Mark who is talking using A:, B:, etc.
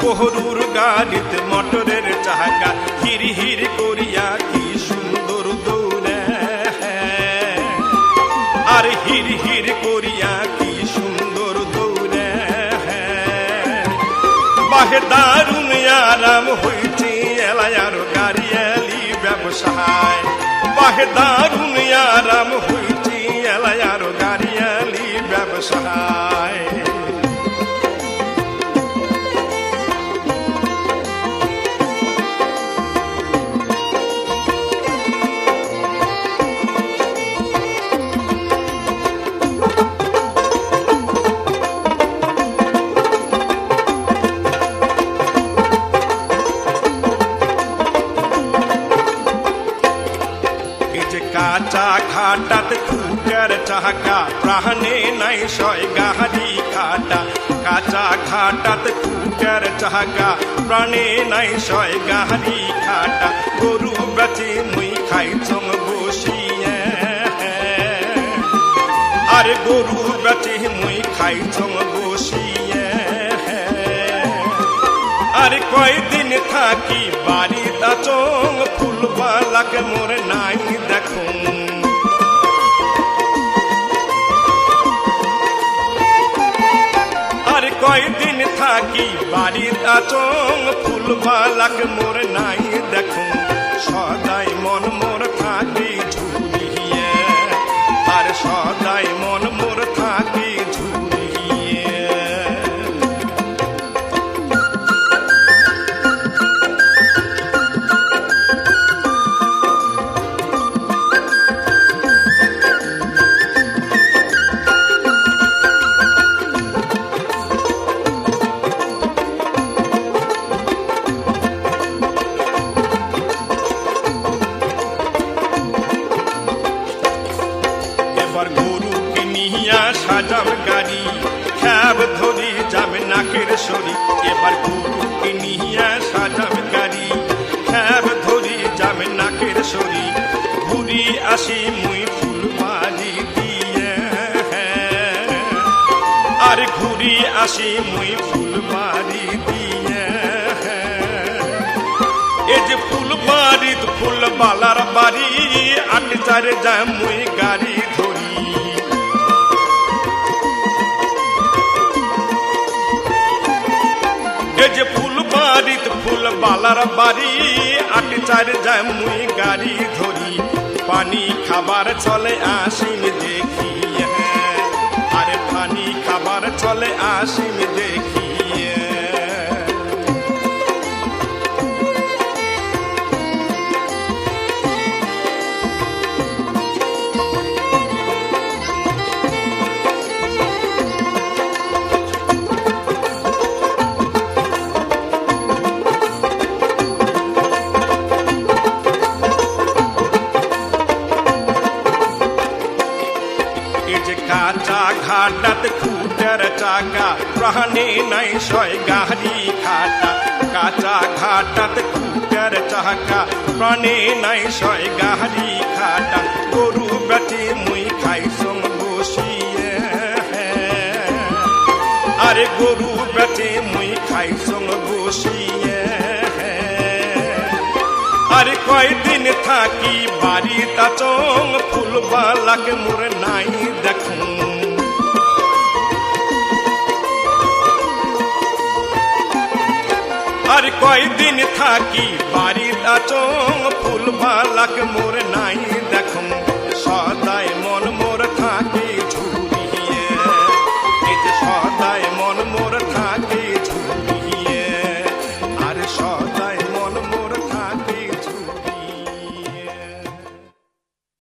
A: কোহরুর গাড়িতে মটরের চাকা হির হির করিয়া কি সুন্দর দৌড়ে আর হির হির করিয়া কি সুন্দর দৌড়ে বাহে দারুণ আরাম হইছে এলায়ার গাড়িয়ালি ব্যবসায়। বাহে দারুণ আরাম হইছে এলায়ার গাড়িয়ালি ব্যবসায়। ঘাটাত খুকের চাকা, প্রাণে নাই সয় গাহারি খাটা কাঁচা ঘাটাত খুকের চাকা, প্রাণে নাই সয় গাহারি খাটা গরু বেচে মুই খাই চম বসিয়ে। আরে গরু বেচে মুই খাই চম বসিয়ে। আর কয়দিন থাকি বাড়িতে চং ফুলবালাক মোর নাই দেখুন। থাকি বাড়ির আচং ফুল ফুলবালাক মোর নাই দেখো। সদাই মন মোর থাকি ঝুলিয়ে, আর সদাই সাজাম গাড়ি খ্যাব ধরি যাবে নাকের সরি। এবার গরুকে নিয়া সাজাম গাড়ি খ্যাব ধরি যাবে নাকের সরি। ঘুরি আসি মুই ফুলবাড়ি দিয়ে। আর ঘুরি আসি মুই ফুলবাড়ি দিয়ে। এই যে ফুল বাড়িত ফুল বালার বাড়ি আট চারে যায় মুই গাড়ি যে ফুল বাড়িত ফুল বালার বাড়ি, আট চার যায় মুই গাড়ি ধরি পানি খাবার চলে আসিম দেখি হ্যাঁ। আরে পানি খাবার চলে আসিম দেখি ঘাটাত খুটের চাকা। প্রাণে নাই সয় গাড়ি খাটা কাঁচা ঘাটাত খুটের চাকা। প্রাণে নাই সয় গাড়ি খাটা গরু বেটে মুই খাই সম বসিয়ে আরে গরু বেটে মুই খাই সম বসিয়ে আরে কয়দিন থাকি বাড়িটা চং ফুলবালাক মোর নাই দেখুন। থাকি, বাড়ির আচং ফুল ভালাক মোর নাই দেখম সদায় মন মোর থাকে ঝুড়িয়ে সদায় মন মোর থাকে